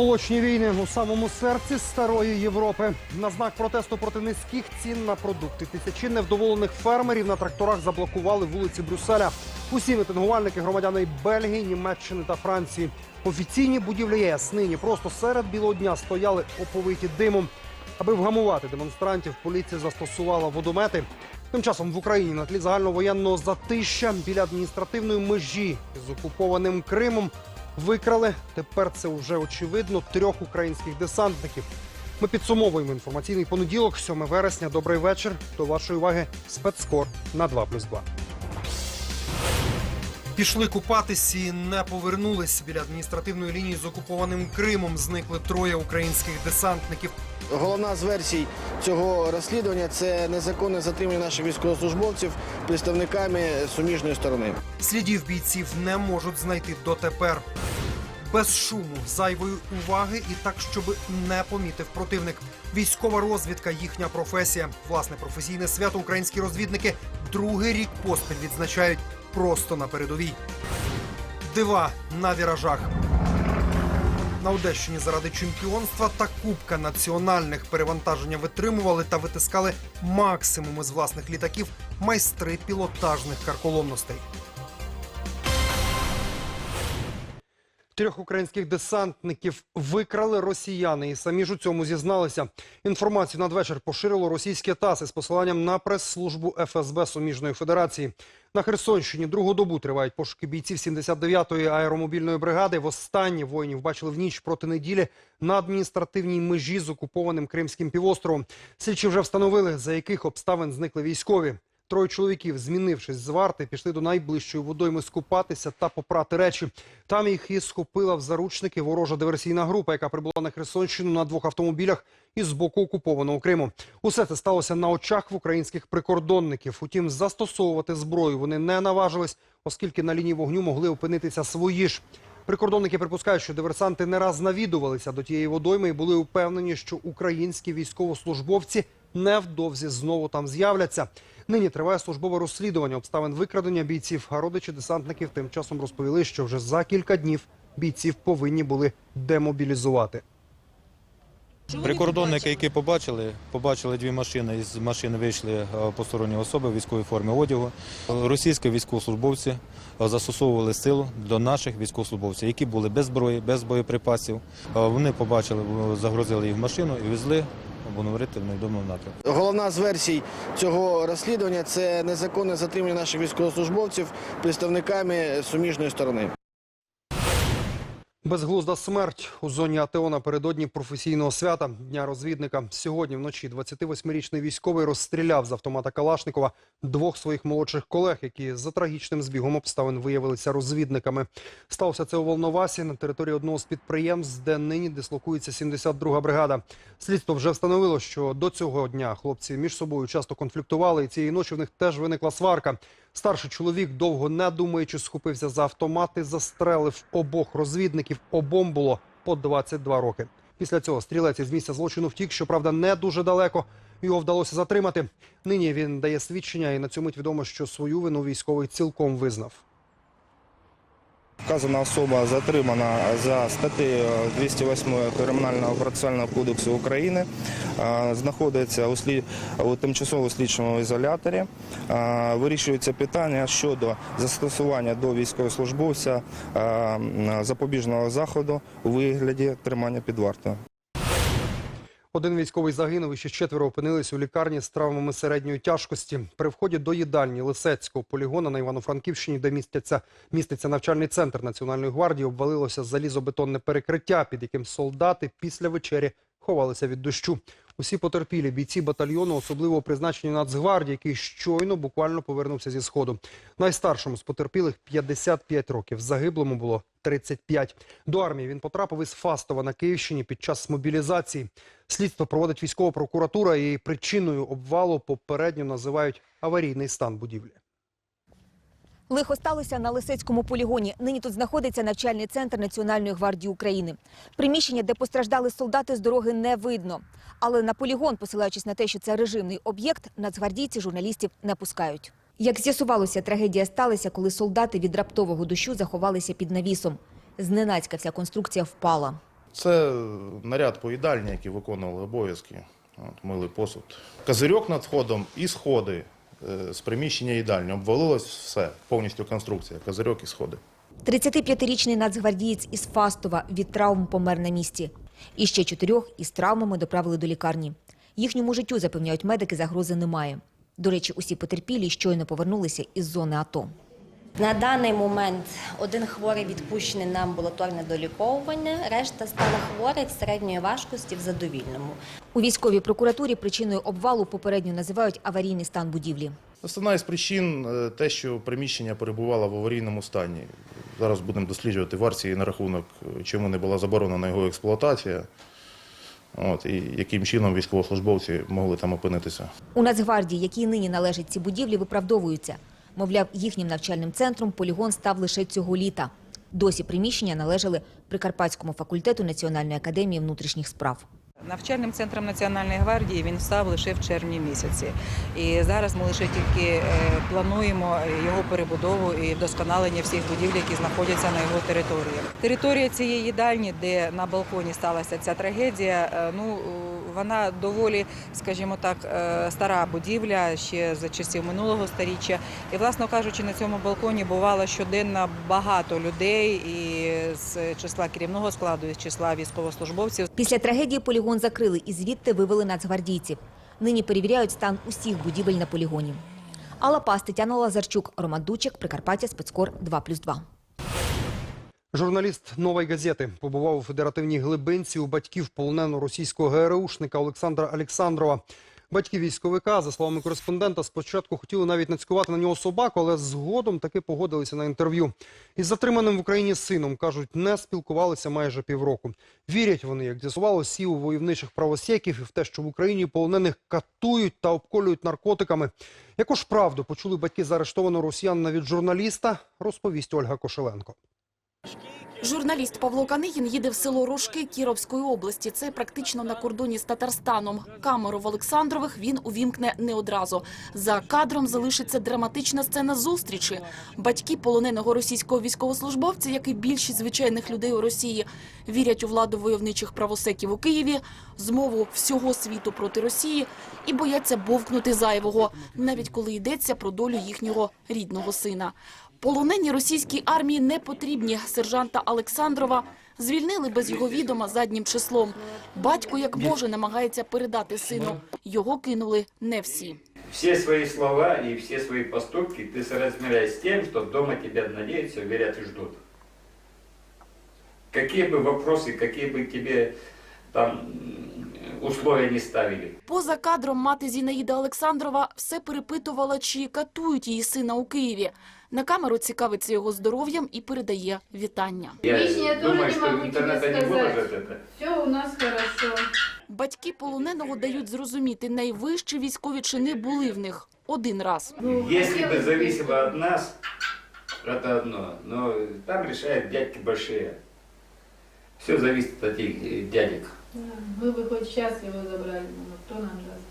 Молочні війни у самому серці старої Європи. На знак протесту проти низьких цін на продукти. Тисячі невдоволених фермерів на тракторах заблокували вулиці Брюсселя. Усі мітингувальники громадяни Бельгії, Німеччини та Франції. Офіційні будівлі ЄС нині просто серед білого дня стояли оповиті димом. Аби вгамувати демонстрантів, поліція застосувала водомети. Тим часом в Україні на тлі загальновоєнного затища біля адміністративної межі з окупованим Кримом викрали. Тепер це вже очевидно трьох українських десантників. Ми підсумовуємо інформаційний понеділок, 7 вересня. Добрий вечір. До вашої уваги спецкор на 2+,2. Пішли купатись і не повернулись біля адміністративної лінії з окупованим Кримом. Зникли троє українських десантників. Головна з версій цього розслідування це незаконне затримання наших військовослужбовців представниками суміжної сторони. Слідів бійців не можуть знайти дотепер. Без шуму, зайвої уваги і так, щоб не помітив противник. Військова розвідка їхня професія. Власне професійне свято українські розвідники другий рік поспіль відзначають просто на передовій. Дива на віражах. На Одещині заради чемпіонства та кубка національних перевантаження витримували та витискали максимум із власних літаків майстри пілотажних карколомностей. Трьох українських десантників викрали росіяни і самі ж у цьому зізналися. Інформацію надвечір поширило російське ТАСС із посиланням на прес-службу ФСБ Суміжної Федерації. На Херсонщині другу добу тривають пошуки бійців 79-ї аеромобільної бригади. Востаннє воїнів бачили в ніч проти неділі на адміністративній межі з окупованим Кримським півостровом. Слідчі вже встановили, за яких обставин зникли військові. Троє чоловіків, змінившись з варти, пішли до найближчої водойми скупатися та попрати речі. Там їх і схопила в заручники ворожа диверсійна група, яка прибула на Херсонщину на двох автомобілях із боку окупованого Криму. Усе це сталося на очах в українських прикордонників. Утім, застосовувати зброю вони не наважились, оскільки на лінії вогню могли опинитися свої ж. Прикордонники припускають, що диверсанти не раз навідувалися до тієї водойми і були упевнені, що українські військовослужбовці невдовзі знову там з'являться. Нині триває службове розслідування обставин викрадення бійців. А родичі десантників тим часом розповіли, що вже за кілька днів бійців повинні були демобілізувати. Прикордонники, які побачили, побачили дві машини. Із машини вийшли е, посторонні особи в військовій формі одягу. Російські військовослужбовці е, застосовували силу до наших військовослужбовців, які були без зброї, без боєприпасів. Е, Вони побачили, загрузили їх в машину і везли, будемо говорити, в невідомому напрямку. Головна з версій цього розслідування це незаконне затримання наших військовослужбовців представниками суміжної сторони. Безглузда смерть у зоні АТО напередодні професійного свята Дня розвідника. Сьогодні вночі 28-річний військовий розстріляв з автомата Калашникова двох своїх молодших колег, які за трагічним збігом обставин виявилися розвідниками. Сталося це у Волновасі на території одного з підприємств, де нині дислокується 72-га бригада. Слідство вже встановило, що до цього дня хлопці між собою часто конфліктували, і цієї ночі в них теж виникла сварка. Старший чоловік, довго не думаючи, схопився за автомат і застрелив обох розвідників. Обом було по 22 роки. Після цього стрілець із місця злочину втік, щоправда, не дуже далеко. Його вдалося затримати. Нині він дає свідчення, і на цю мить відомо, що свою вину військовий цілком визнав. Вказана особа затримана за статтею 208 Кримінального процесуального кодексу України, знаходиться у, слід... у тимчасово слідчому ізоляторі. Вирішується питання щодо застосування до військовослужбовця запобіжного заходу у вигляді тримання під вартою. Один військовий загинув, і ще четверо опинились у лікарні з травмами середньої тяжкості. При вході до їдальні Лисецького полігона на Івано-Франківщині, де міститься, міститься навчальний центр Національної гвардії, обвалилося залізобетонне перекриття, під яким солдати після вечері ховалися від дощу. Усі потерпілі бійці батальйону особливо призначені Нацгвардії, який щойно буквально повернувся зі сходу. Найстаршому з потерпілих 55 років. Загиблому було 35. До армії він потрапив із Фастова на Київщині під час мобілізації. Слідство проводить військова прокуратура і причиною обвалу попередньо називають аварійний стан будівлі. Лихо сталося на Лисецькому полігоні. Нині тут знаходиться навчальний центр Національної гвардії України. Приміщення, де постраждали солдати з дороги, не видно. Але на полігон, посилаючись на те, що це режимний об'єкт, нацгвардійці журналістів не пускають. Як з'ясувалося, трагедія сталася, коли солдати від раптового дощу заховалися під навісом. Зненацька вся конструкція впала. Це наряд поїдальні, які виконували обов'язки, от, мили посуд. Козирьок над входом і сходи з приміщення їдальні. Обвалилось все, повністю конструкція, козирьок і сходи. 35-річний нацгвардієць із Фастова від травм помер на місці. І ще чотирьох із травмами доправили до лікарні. Їхньому життю, запевняють медики, загрози немає. До речі, усі потерпілі щойно повернулися із зони АТО. На даний момент один хворий відпущений на амбулаторне доліковування, решта стала хворих середньої важкості в задовільному. У військовій прокуратурі причиною обвалу попередньо називають аварійний стан будівлі. Основна із причин е, те, що приміщення перебувало в аварійному стані. Зараз будемо досліджувати версії на рахунок, е, чому не була заборонена його експлуатація. От, і яким чином військовослужбовці могли там опинитися. У Нацгвардії, якій нині належать ці будівлі, виправдовуються. Мовляв, їхнім навчальним центром полігон став лише цього літа. Досі приміщення належали Прикарпатському факультету Національної академії внутрішніх справ. Навчальним центром Національної гвардії він став лише в червні місяці. І зараз ми лише тільки е, плануємо його перебудову і вдосконалення всіх будівель, які знаходяться на його території. Територія цієї їдальні, де на балконі сталася ця трагедія, е, ну вона доволі, скажімо так, е, стара будівля ще за часів минулого століття. І, власно кажучи, на цьому балконі бувало щоденно багато людей і з числа керівного складу, і з числа військовослужбовців. Після трагедії полігон закрили і звідти вивели нацгвардійців. Нині перевіряють стан усіх будівель на полігоні. Алла Пас, Тетяна Лазарчук, Роман Дучик, Прикарпаття, спецкор 2+,2. Журналіст «Нової газети» побував у федеративній глибинці у батьків полоненого російського ГРУшника Олександра Олександрова. Батьки військовика, за словами кореспондента, спочатку хотіли навіть нацькувати на нього собаку, але згодом таки погодилися на інтерв'ю. Із затриманим в Україні сином, кажуть, не спілкувалися майже півроку. Вірять вони, як з'ясувалося, і у войовничих правосеків, і в те, що в Україні полонених катують та обколюють наркотиками. Яку ж правду почули батьки заарештованого росіянина від журналіста, розповість Ольга Кошеленко. Журналіст Павло Канигін їде в село Рожки Кіровської області. Це практично на кордоні з Татарстаном. Камеру в Олександрових він увімкне не одразу. За кадром залишиться драматична сцена зустрічі. Батьки полоненого російського військовослужбовця, як і більшість звичайних людей у Росії, вірять у владу войовничих правосеків у Києві, змову всього світу проти Росії і бояться бовкнути зайвого, навіть коли йдеться про долю їхнього рідного сина. Полонені російській армії не потрібні. Сержанта Олександрова звільнили без його відома заднім числом. Батько як може намагається передати сину. Його кинули не всі. Все свои слова и все свои поступки ты соразмеряй с тем, что дома тебя надеются, верят и ждут. Какие бы вопросы, какие бы тебе там м, условия не ставили. Поза кадром мати Зінаїда Олександрова все перепитувала, чи катують її сина у Києві. На камеру цікавиться його здоров'ям і передає вітання. Я Лично я тоже думаю, не что могу в тебе интернете не сказать. выложат это. Все у нас хорошо. Батьки полоненого дають зрозуміти, найвищі військові чини були в них один раз. Ну, Если бы хотелось зависело от нас, это одно. Но там решают дядьки большие. Все зависит от этих э, дядек. Да, Мы бы хоть сейчас его забрали, но кто нам даст?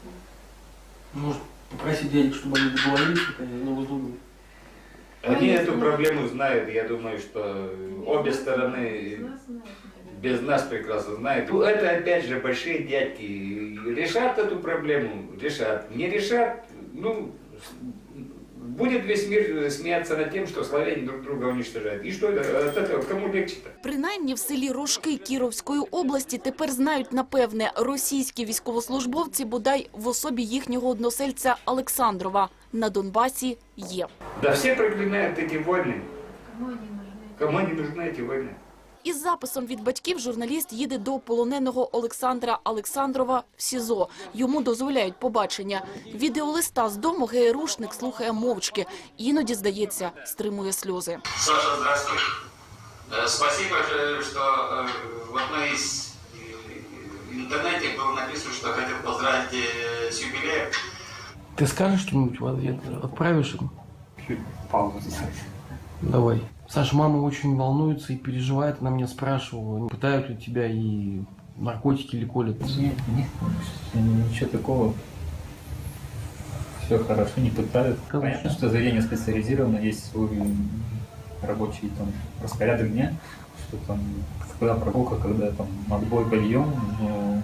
Может, попросить денег, чтобы они договорились, как они на Лузуме? Они Конечно. эту проблему знают. Я думаю, что обе стороны без нас прекрасно знают. Ну, Это опять же большие дядьки. Решат эту проблему, решат. Не решат, ну, будет весь мир смеяться над тем, что славяне друг друга уничтожают. И что это, от этого кому легче-то? Принаймні в селі Рожки Кіровської області тепер знають напевне російські військовослужбовці, бодай в особі їхнього односельця Олександрова на Донбасі є. Да все проклинают эти войны. Кому они нужны? Кому они нужны эти войны? Із записом від батьків журналіст їде до полоненого Олександра Олександрова в СІЗО. Йому дозволяють побачення. Відеолиста з дому ГРУшник слухає мовчки. Іноді, здається, стримує сльози. Саша, здравствуй. Э, Спасибо, э, что э, в одной из э, интернете было написано, что хотел поздравить э, с юбилеем. Ты скажешь что-нибудь в ответ? Отправишь им? Давай. Саша, мама очень волнуется и переживает. Она меня спрашивала, не пытают ли тебя и наркотики или колят. Нет, нет, ничего такого. Все хорошо, не пытают. Хорошо. Понятно, что заведение специализировано, есть свой рабочий там распорядок дня, что там когда прогулка, когда там отбой, подъем, но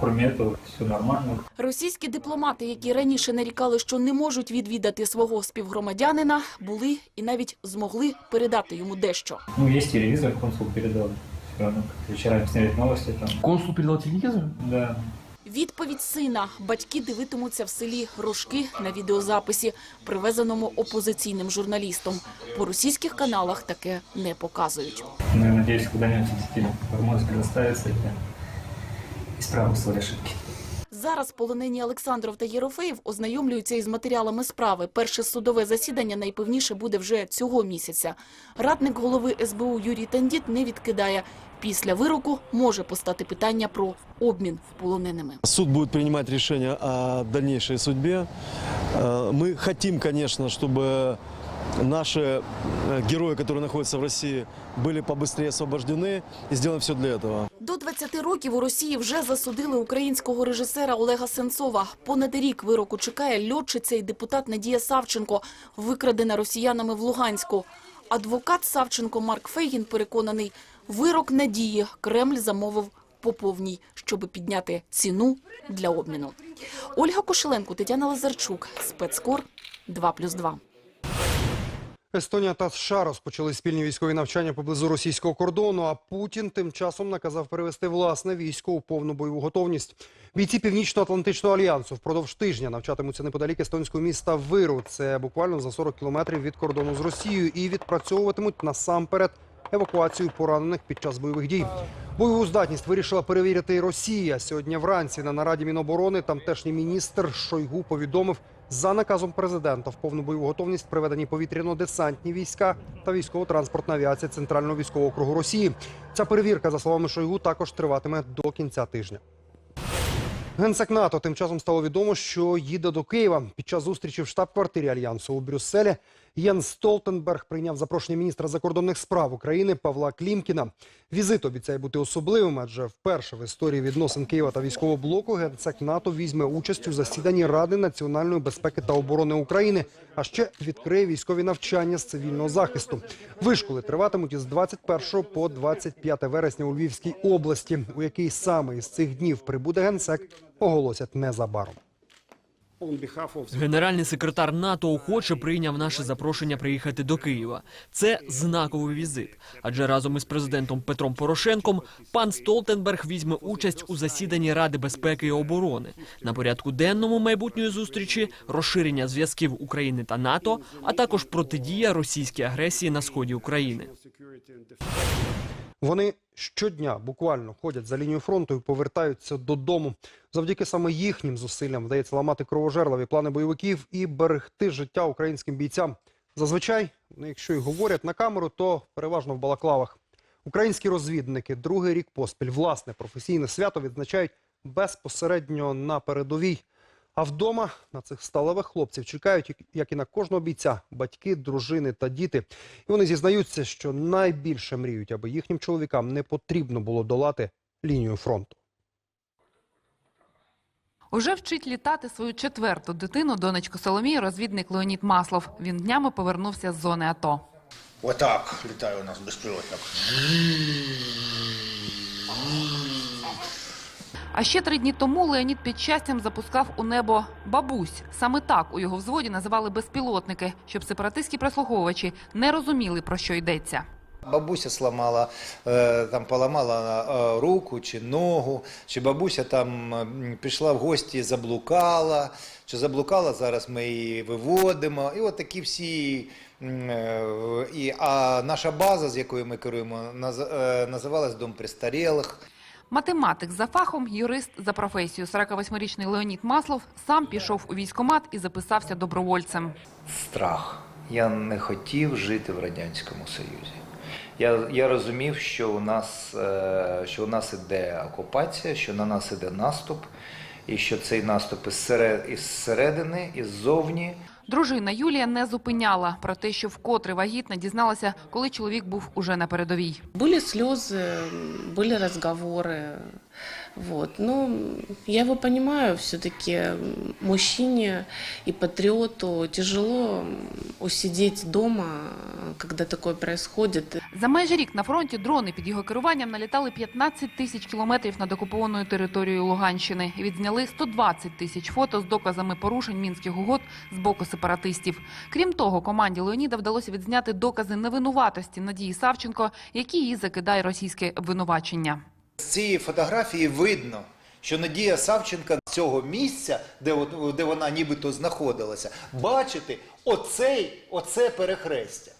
кроме этого все нормально. Російські дипломати, які раніше нарікали, що не можуть відвідати свого співгромадянина, були і навіть змогли передати йому дещо. Ну, есть телевизор, консул как вечерами смотреть новости там. Консул передал телевизор? Да. Відповідь сина. Батьки дивитимуться в селі Рожки на відеозаписі, привезеному опозиційним журналістом. По російських каналах таке не показують. Ну, я надеюсь, когда-нибудь все-таки возможность предоставится, я исправлю свои ошибки. Зараз полонені Олександров та Єрофеєв ознайомлюються із матеріалами справи. Перше судове засідання найпевніше буде вже цього місяця. Радник голови СБУ Юрій Тандіт не відкидає. Після вироку може постати питання про обмін полоненими. Суд будет принимать решение о дальнейшей судьбе. Э, Мы хотим, конечно, чтобы наши э, герои, которые находятся в России, были побыстрее освобождены. И сделаем все для этого. До 20 років у Росії вже засудили українського режисера Олега Сенцова. Понад рік вироку чекає льотчиця і депутат Надія Савченко, викрадена росіянами в Луганську. Адвокат Савченко Марк Фейгін переконаний, вирок Надії Кремль замовив по повній, щоб підняти ціну для обміну. Ольга Кошеленко, Тетяна Лазарчук, спецкор 2+,2. Естонія та США розпочали спільні військові навчання поблизу російського кордону. А Путін тим часом наказав перевести власне військо у повну бойову готовність. Бійці Північно-Атлантичного альянсу впродовж тижня навчатимуться неподалік естонського міста Виру. Це буквально за 40 кілометрів від кордону з Росією, і відпрацьовуватимуть насамперед евакуацію поранених під час бойових дій. Бойову здатність вирішила перевірити Росія. Сьогодні вранці на нараді Міноборони тамтешній міністр Шойгу повідомив, за наказом президента в повну бойову готовність приведені повітряно-десантні війська та військово-транспортна авіація Центрального військового округу Росії. Ця перевірка, за словами Шойгу, також триватиме до кінця тижня. Генсек НАТО тим часом стало відомо, що їде до Києва. Під час зустрічі в штаб-квартирі альянсу у Брюсселі Єн Столтенберг прийняв запрошення міністра закордонних справ України Павла Клімкіна. Візит обіцяє бути особливим, адже вперше в історії відносин Києва та військового блоку генсек НАТО візьме участь у засіданні Ради національної безпеки та оборони України, а ще відкриє військові навчання з цивільного захисту. Вишколи триватимуть із 21 по 25 вересня у Львівській області. У який саме із цих днів прибуде генсек, оголосять незабаром. Генеральний секретар НАТО охоче прийняв наше запрошення приїхати до Києва. Це знаковий візит. Адже разом із президентом Петром Порошенком пан Столтенберг візьме участь у засіданні Ради безпеки і оборони. На порядку денному майбутньої зустрічі розширення зв'язків України та НАТО, а також протидія російській агресії на сході України. Вони щодня буквально ходять за лінію фронту і повертаються додому. Завдяки саме їхнім зусиллям вдається ламати кровожерливі плани бойовиків і берегти життя українським бійцям. Зазвичай, ну, якщо й говорять на камеру, то переважно в балаклавах. Українські розвідники другий рік поспіль власне професійне свято відзначають безпосередньо на передовій. А вдома на цих сталевих хлопців чекають, як- і на кожного бійця, батьки, дружини та діти. І вони зізнаються, що найбільше мріють, аби їхнім чоловікам не потрібно було долати лінію фронту. Уже вчить літати свою четверту дитину, донечку Соломію, розвідник Леонід Маслов. Він днями повернувся з зони АТО. Отак літає у нас безпілотник. А ще три дні тому Леонід під щастям запускав у небо бабусь. Саме так у його взводі називали безпілотники, щоб сепаратистські прослуховувачі не розуміли, про що йдеться. Бабуся сломала, е, там поламала е, руку чи ногу, чи бабуся там пішла в гості, заблукала, чи заблукала, зараз ми її виводимо. І от такі всі. е, І, а наша база, з якою ми керуємо, наз- називалась Дом престарілих. Математик за фахом, юрист за професією. 48-річний Леонід Маслов сам пішов у військкомат і записався добровольцем. Страх. Я не хотів жити в Радянському Союзі. Я, я розумів, що у нас, е, що у нас іде окупація, що на нас іде наступ, і що цей наступ із, серед, із середини, із зовні. Дружина Юлія не зупиняла про те, що вкотре вагітна, дізналася, коли чоловік був уже на передовій. Были слезы, были разговоры. Вот. Но я его понимаю, все-таки мужчине и патриоту тяжело усидеть дома, когда такое происходит. За майже рік на фронті дрони під його керуванням налітали 15 тисяч кілометрів над окупованою територією Луганщини і відзняли 120 тисяч фото з доказами порушень мінських угод з боку сепаратистів. Крім того, команді Леоніда вдалося відзняти докази невинуватості Надії Савченко, які їй закидає російське обвинувачення. З цієї фотографії видно, що Надія Савченка з цього місця, де, де вона нібито знаходилася, бачити оцей, оце перехрестя.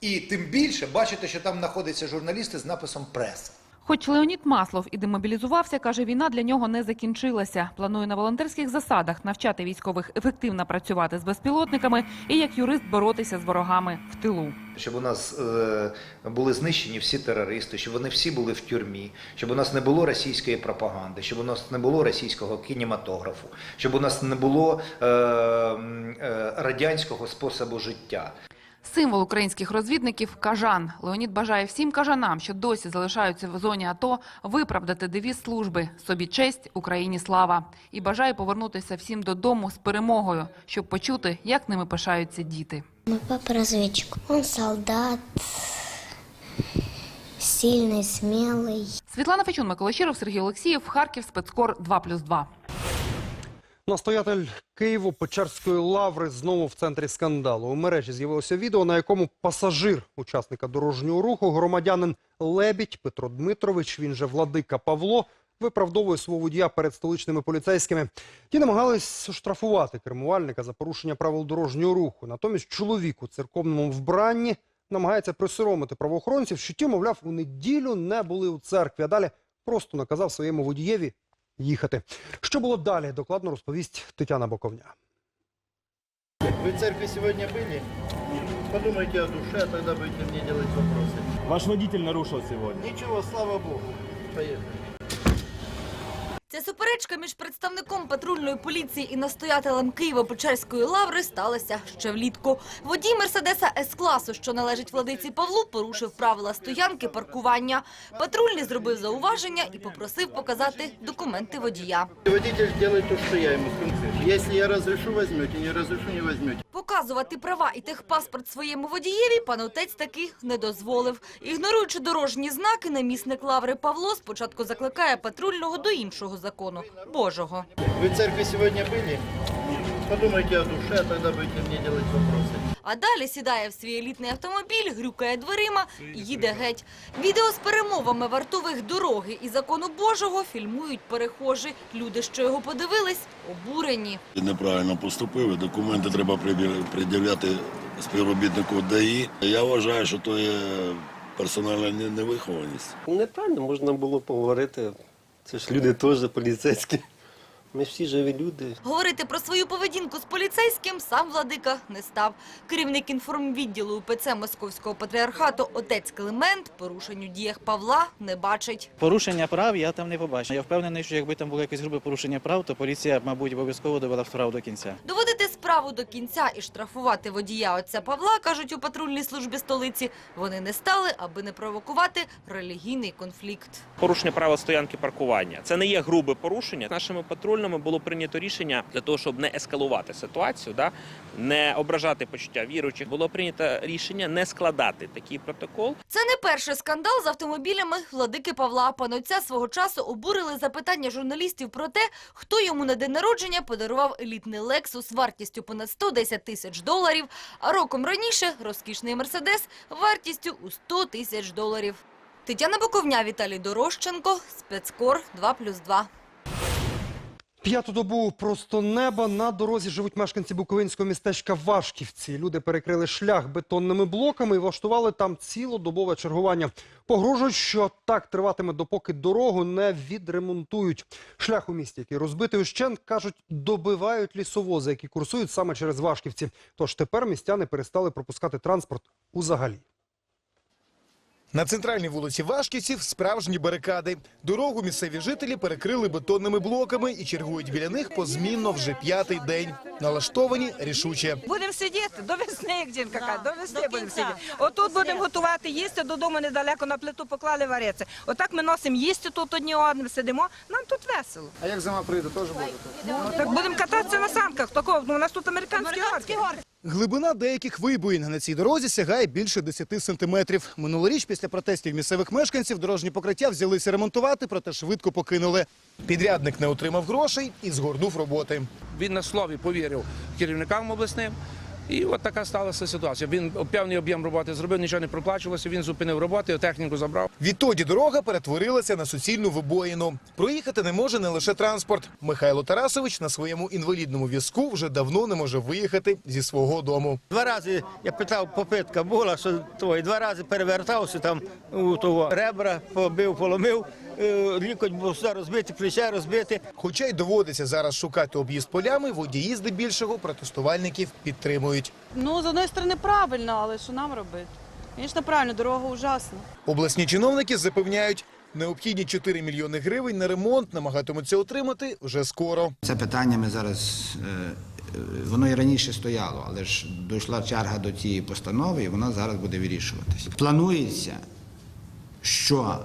І тим більше бачите, що там знаходяться журналісти з написом преса. Хоч Леонід Маслов і демобілізувався, каже, війна для нього не закінчилася. Планує на волонтерських засадах навчати військових ефективно працювати з безпілотниками і як юрист боротися з ворогами в тилу. Щоб у нас е, були знищені всі терористи, щоб вони всі були в тюрмі, щоб у нас не було російської пропаганди, щоб у нас не було російського кінематографу, щоб у нас не було е, е, радянського способу життя. Символ українських розвідників кажан. Леонід бажає всім кажанам, що досі залишаються в зоні АТО, виправдати девіз служби собі честь, Україні слава. І бажає повернутися всім додому з перемогою, щоб почути, як ними пишаються діти. Мой папа разведчик. Он солдат, сильный, смелый. Світлана Фечун, Микола Щиров, Сергій Олексієв, Харків, спецкор 2+,2. Настоятель Києво-Печерської лаври знову в центрі скандалу. У мережі з'явилося відео, на якому пасажир учасника дорожнього руху, громадянин Лебідь Петро Дмитрович, він же владика Павло, виправдовує свого водія перед столичними поліцейськими. Ті намагались штрафувати кермувальника за порушення правил дорожнього руху. Натомість чоловік у церковному вбранні намагається присоромити правоохоронців, що ті, мовляв, у неділю не були у церкві, а далі просто наказав своєму водієві їхати. Що було далі, докладно розповість Тетяна Боковня. Вы в церкви сегодня были? Подумайте о душе, а тогда будете мне делать вопросы. Ваш водитель нарушил сегодня. Ничего, слава Богу. Поехали. Ця суперечка між представником патрульної поліції і настоятелем Києво-Печерської лаври сталася ще влітку. Водій Мерседеса С-класу, що належить владиці Павлу, порушив правила стоянки паркування. Патрульний зробив зауваження і попросив показати документи водія. Водитель робить те, що я йому скажу. Если я разрешу, возьмете, не разрешу, не возьмете. Показувати права і техпаспорт своєму водієві пан отець таки не дозволив. Ігноруючи дорожні знаки, намісник лаври Павло спочатку закликає патрульного до іншого закону – Божого. Вы в церкви сегодня были? Подумайте о душе, а тогда будете мне делать вопросы. А далі сідає в свій елітний автомобіль, грюкає дверима і їде геть. Відео з перемовами вартових дороги і закону Божого фільмують перехожі. Люди, що його подивились, обурені. Неправильно поступив, і документи треба пред'являти співробітнику ДАІ. Я вважаю, що то є персональна не- невихованість. Неправильно можна було поговорити. Це ж люди теж поліцейські. Ми всі живі люди. Говорити про свою поведінку з поліцейським сам владика не став. Керівник інформвідділу УПЦ Московського патріархату отець Климент порушень у діях Павла не бачить. Порушення прав я там не побачив. Я впевнений, що якби там було якесь грубе порушення прав, то поліція, мабуть, обов'язково довела справу до кінця. Доводити справу до кінця і штрафувати водія отця Павла, кажуть у патрульній службі столиці, вони не стали, аби не провокувати релігійний конфлікт. порушення правил стоянки паркування. Це не є грубе порушення. Нашими патрульними було прийнято рішення для того, щоб не ескалувати ситуацію, да не ображати почуття віруючих. Було прийнято рішення не складати такий протокол. Це не перший скандал з автомобілями владики Павла. Панотця свого часу обурили запитання журналістів про те, хто йому на день народження подарував елітний Лексус вартістю понад 110 тисяч доларів, а роком раніше розкішний Мерседес вартістю у 100 тисяч доларів. Тетяна Боковня, Віталій Дорощенко, спецкор 2+,2. П'яту добу просто неба на дорозі живуть мешканці буковинського містечка Вашківці. Люди перекрили шлях бетонними блоками і влаштували там цілодобове чергування. Погрожують, що так триватиме, допоки дорогу не відремонтують. Шлях у місті, який розбитий ущент, кажуть, добивають лісовози, які курсують саме через Вашківці. Тож тепер містяни перестали пропускати транспорт узагалі. На центральній вулиці Вашківців справжні барикади. Дорогу місцеві жителі перекрили бетонними блоками і чергують біля них позмінно вже п'ятий день. Налаштовані рішуче. Будемо сидіти до весни, як жінка каже, до весни будемо сидіти. Отут будемо готувати їсти, додому недалеко на плиту поклали варитися. Отак ми носимо їсти тут одні одним, сидимо, нам тут весело. А як зима прийде, теж буде? Ну, так будемо кататися на санках. Такого, ну, у нас тут американські горки. Глибина деяких вибоїн на цій дорозі сягає більше 10 сантиметрів. Минулоріч після протестів місцевих мешканців дорожні покриття взялися ремонтувати, проте швидко покинули. Підрядник не отримав грошей і згорнув роботи. Він на слові повірив керівникам обласним. І от така сталася ситуація. Він певний об'єм роботи зробив, нічого не проплачувалося. Він зупинив роботи, техніку забрав. Відтоді дорога перетворилася на суцільну вибоїну. Проїхати не може не лише транспорт. Михайло Тарасович на своєму інвалідному візку вже давно не може виїхати зі свого дому. Два рази я питав, попитка була, що то, і два рази перевертався там у того ребра, побив, поломив, лікоть був все розбити, плече розбити. Хоча й доводиться зараз шукати об'їзд полями, водії здебільшого протестувальників підтримують. Ну, з одної сторони, правильно, але що нам робити? Звісно, правильно, дорога ужасна. Обласні чиновники запевняють, необхідні 4 мільйони гривень на ремонт намагатимуться отримати вже скоро. Це питання ми зараз, е, е, воно і раніше стояло, але ж дійшла черга до цієї постанови, і вона зараз буде вирішуватися. Планується, що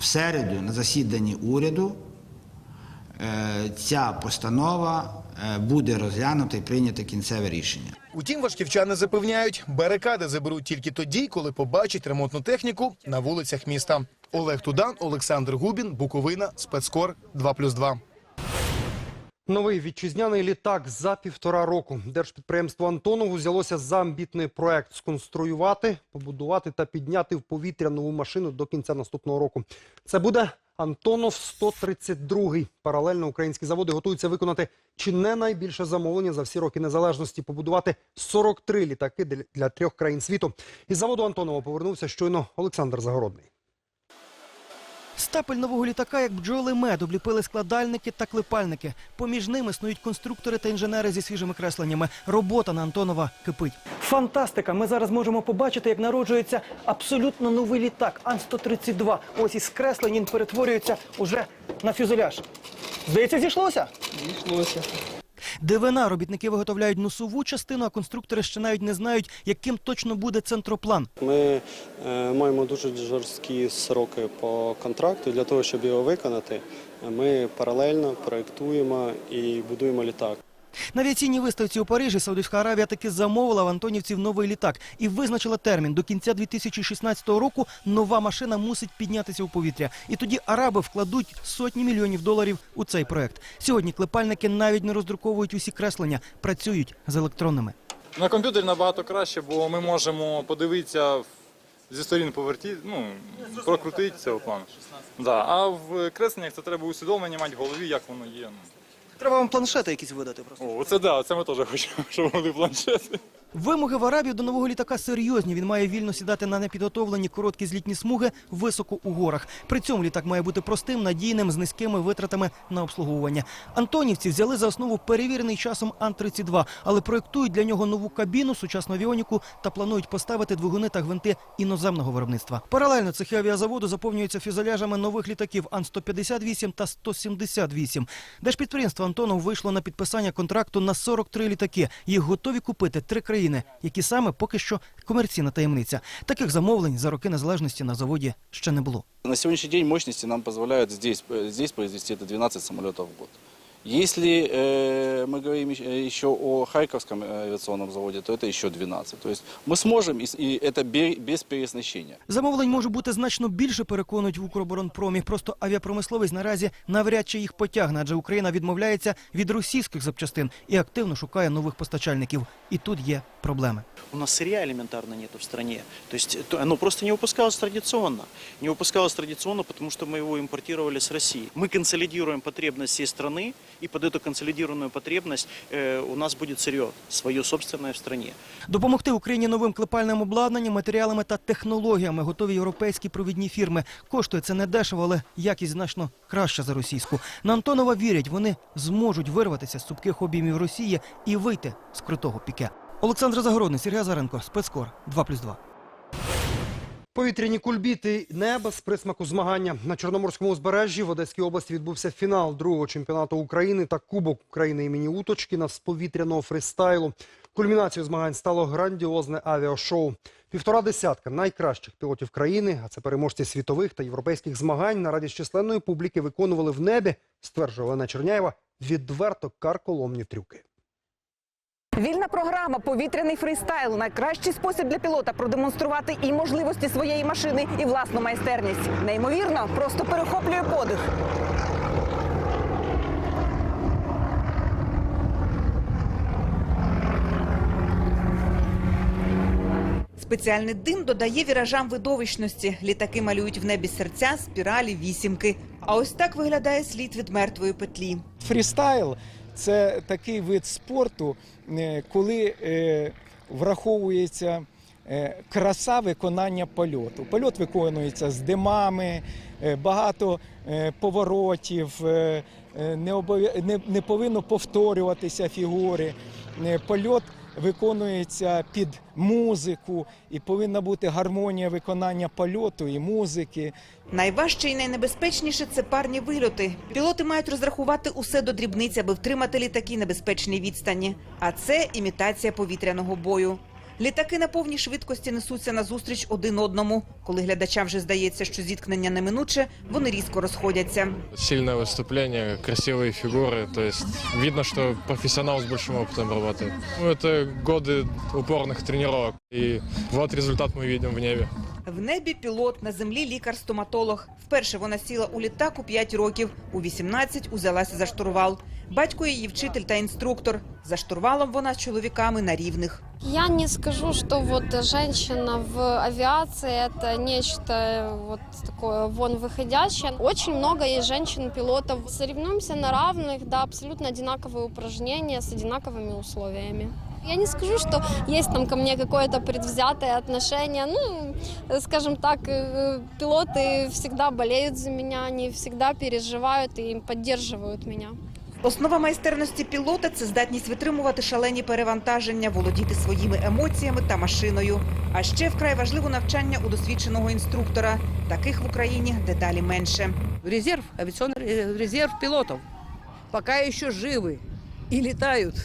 в середу на засіданні уряду е, ця постанова е, буде розглянута і прийнято кінцеве рішення. Утім, важківчани запевняють, барикади заберуть тільки тоді, коли побачать ремонтну техніку на вулицях міста. Олег Тудан, Олександр Губін, Буковина, Спецкор 2+,2. Новий вітчизняний літак за півтора року. Держпідприємство Антонов взялося за амбітний проект сконструювати, побудувати та підняти в повітря нову машину до кінця наступного року. Це буде Антонов 132. Паралельно українські заводи готуються виконати чи не найбільше замовлення за всі роки незалежності побудувати 43 літаки для трьох країн світу. Із заводу Антонова повернувся щойно Олександр Загородний. Стапель нового літака, як бджоли мед, обліпили складальники та клепальники. Поміж ними снують конструктори та інженери зі свіжими кресленнями. Робота на Антонова кипить. Фантастика! Ми зараз можемо побачити, як народжується абсолютно новий літак Ан-132. Ось із креслень він перетворюється уже на фюзеляж. Здається, зійшлося? Зійшлося. Дивина робітники виготовляють носову частину, а конструктори ще навіть не знають, яким точно буде центроплан. Ми е, маємо дуже жорсткі сроки по контракту. Для того, щоб його виконати, ми паралельно проєктуємо і будуємо літак. На авіаційній виставці у Парижі Саудівська Аравія таки замовила в антонівців новий літак і визначила термін. До кінця 2016 року нова машина мусить піднятися у повітря. І тоді араби вкладуть сотні мільйонів доларів у цей проект. Сьогодні клепальники навіть не роздруковують усі креслення, працюють з електронними. На комп'ютері набагато краще, бо ми можемо подивитися зі сторін поверті, ну, прокрутити цього плану. Да. А в кресленнях це треба усвідомлення мати в голові, як воно є. Треба вам планшети якісь видати просто. О, це да, це ми теж хочемо, щоб були планшети. Вимоги в Арабів до нового літака серйозні. Він має вільно сідати на непідготовлені короткі злітні смуги високо у горах. При цьому літак має бути простим, надійним, з низькими витратами на обслуговування. Антонівці взяли за основу перевірений часом Ан-32, але проєктують для нього нову кабіну, сучасну авіоніку та планують поставити двигуни та гвинти іноземного виробництва. Паралельно цехи авіазаводу заповнюються фюзеляжами нових літаків Ан-158 та 178. Держпідприємство Антонов вийшло на підписання контракту на 43 літаки. Їх готові купити три країни, які саме поки що комерційна таємниця. Таких замовлень за роки незалежності на заводі ще не було. На сьогоднішній день мощності нам дозволяють здесь, здесь произвести это 12 самолетов в год. Если э, мы говорим еще- еще о Харьковском э, авиационном заводе, то это еще 12. То есть мы сможем, и, с- и это бе- без переоснащения. Замовлень може бути значно більше, переконують в Укроборонпромі. Просто авіапромисловість наразі навряд чи їх потягне, адже Україна відмовляється від російських запчастин і активно шукає нових постачальників. І тут є проблеми. У нас сырья элементарно нету в стране. То есть то- оно просто не выпускалось традиционно. Не выпускалось традиционно, потому что мы его импортировали с России. Мы консолидируем потребность всей страны, и под эту консолидированную потребность э, у нас будет сырье, свое собственное в стране. Допомогти Україні новим клепальним обладнанням, матеріалами та технологіями готові європейські провідні фірми. Коштує це недешево, але якість значно краща за російську. На Антонова вірять, вони зможуть вирватися з цупких обіймів Росії і вийти з крутого піке. Олександр Загородний, Сергій Азаренко, спецкор 2+,2. Повітряні кульбіти, небо з присмаку змагання. На Чорноморському узбережжі в Одеській області відбувся фінал другого чемпіонату України та Кубок України імені Уточкіна з повітряного фристайлу. Кульмінацією змагань стало грандіозне авіашоу. Півтора десятка найкращих пілотів країни, а це переможці світових та європейських змагань, на радість численної публіки виконували в небі, стверджує Олена Черняєва, відверто карколомні трюки. Вільна програма Повітряний фрістайл найкращий спосіб для пілота продемонструвати і можливості своєї машини, і власну майстерність. Неймовірно, просто перехоплює подих. Спеціальний дим додає віражам видовищності. Літаки малюють в небі серця, спіралі, вісімки. А ось так виглядає слід від мертвої петлі. Фрістайл це такий вид спорту, е, коли е, враховується е, краса виконання польоту. Польот виконується з димами, багато поворотів, не, повинно повторюватися фігури. Польот виконується під музику, і повинна бути гармонія виконання польоту і музики. Найважче і найнебезпечніше це парні вильоти. Пілоти мають розрахувати усе до дрібниць, аби втримати літаки на безпечній відстані. А це імітація повітряного бою. Літаки на повній швидкості несуться назустріч один одному. Коли глядачам вже здається, що зіткнення неминуче, вони різко розходяться. Сильное выступление, красивые фигуры. То есть видно, что профессионал с большим опытом работает. Ну, это годы упорных тренировок. И вот результат мы видим в небе. В небі пілот, на землі лікар-стоматолог. Вперше вона сіла у літак у 5 років, у 18 узялася за штурвал. Батько її вчитель та інструктор. За штурвалом вона з чоловіками на рівних. Я не скажу, что вот женщина в авиации это нечто вот такое вон выходящее. Очень много есть женщин-пилотов. Соревнуемся на равных, да, абсолютно одинаковые упражнения с одинаковыми условиями. Я не скажу, что есть там ко мне какое-то предвзятое отношение. Ну, э, скажем так, э, пилоты всегда болеют за меня, они всегда переживают и поддерживают меня. Основа майстерності пілота це здатність витримувати шалені перевантаження, володіти своїми емоціями та машиною. А ще вкрай важливо навчання у досвідченого інструктора. Таких в Україні дедалі менше. резерв, авиационный ре- резерв пилотов пока еще живы и летают.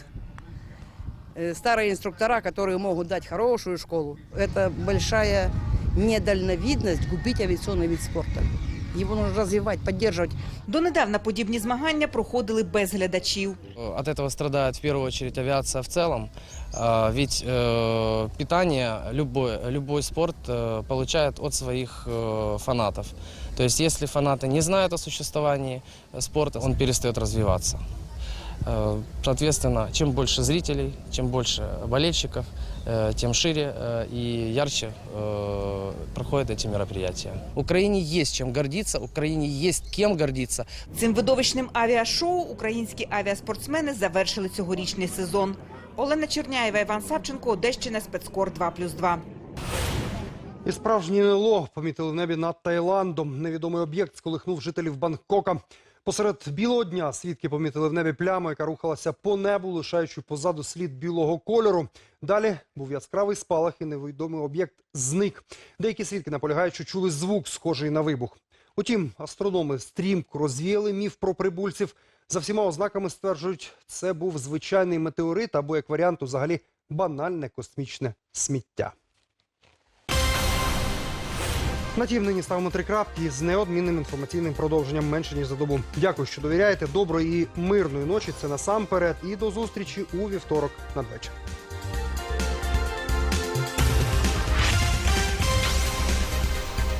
Э, Старые инструктора, которые могут дать хорошую школу, это большая недальновидность губить авиационный вид спорта. Его нужно развивать, поддерживать. Донедавна подібні змагання проходили без глядачів. От этого страдает в первую очередь авиация в целом, А, ведь э, питание любой, любой спорт э, получает от своих э, фанатов. То есть если фанаты не знают о существовании спорта, он перестает развиваться. Э, Соответственно, чем больше зрителей, чем больше болельщиков, э, тем шире э, и ярче э, проходят эти мероприятия. Украине есть чем гордиться, Украине есть кем гордиться. Цим видовищним авіашоу українські авіаспортсмени завершили цьогорічний сезон. Олена Черняєва, Іван Савченко, Одещина, спецкор 2+,2. І справжнє НЛО помітили в небі над Таїландом. Невідомий об'єкт сколихнув жителів Бангкока. Посеред білого дня свідки помітили в небі пляму, яка рухалася по небу, лишаючи позаду слід білого кольору. Далі був яскравий спалах і невідомий об'єкт зник. Деякі свідки наполягають, що чули звук, схожий на вибух. Утім, астрономи стрімко розвіяли міф про прибульців. За всіма ознаками стверджують, це був звичайний метеорит або, як варіант, взагалі банальне космічне сміття. На тім нині ставимо три крапки з неодмінним інформаційним продовженням менше ніж за добу. Дякую, що довіряєте. Доброї і мирної ночі. Це насамперед. І до зустрічі у вівторок надвечір.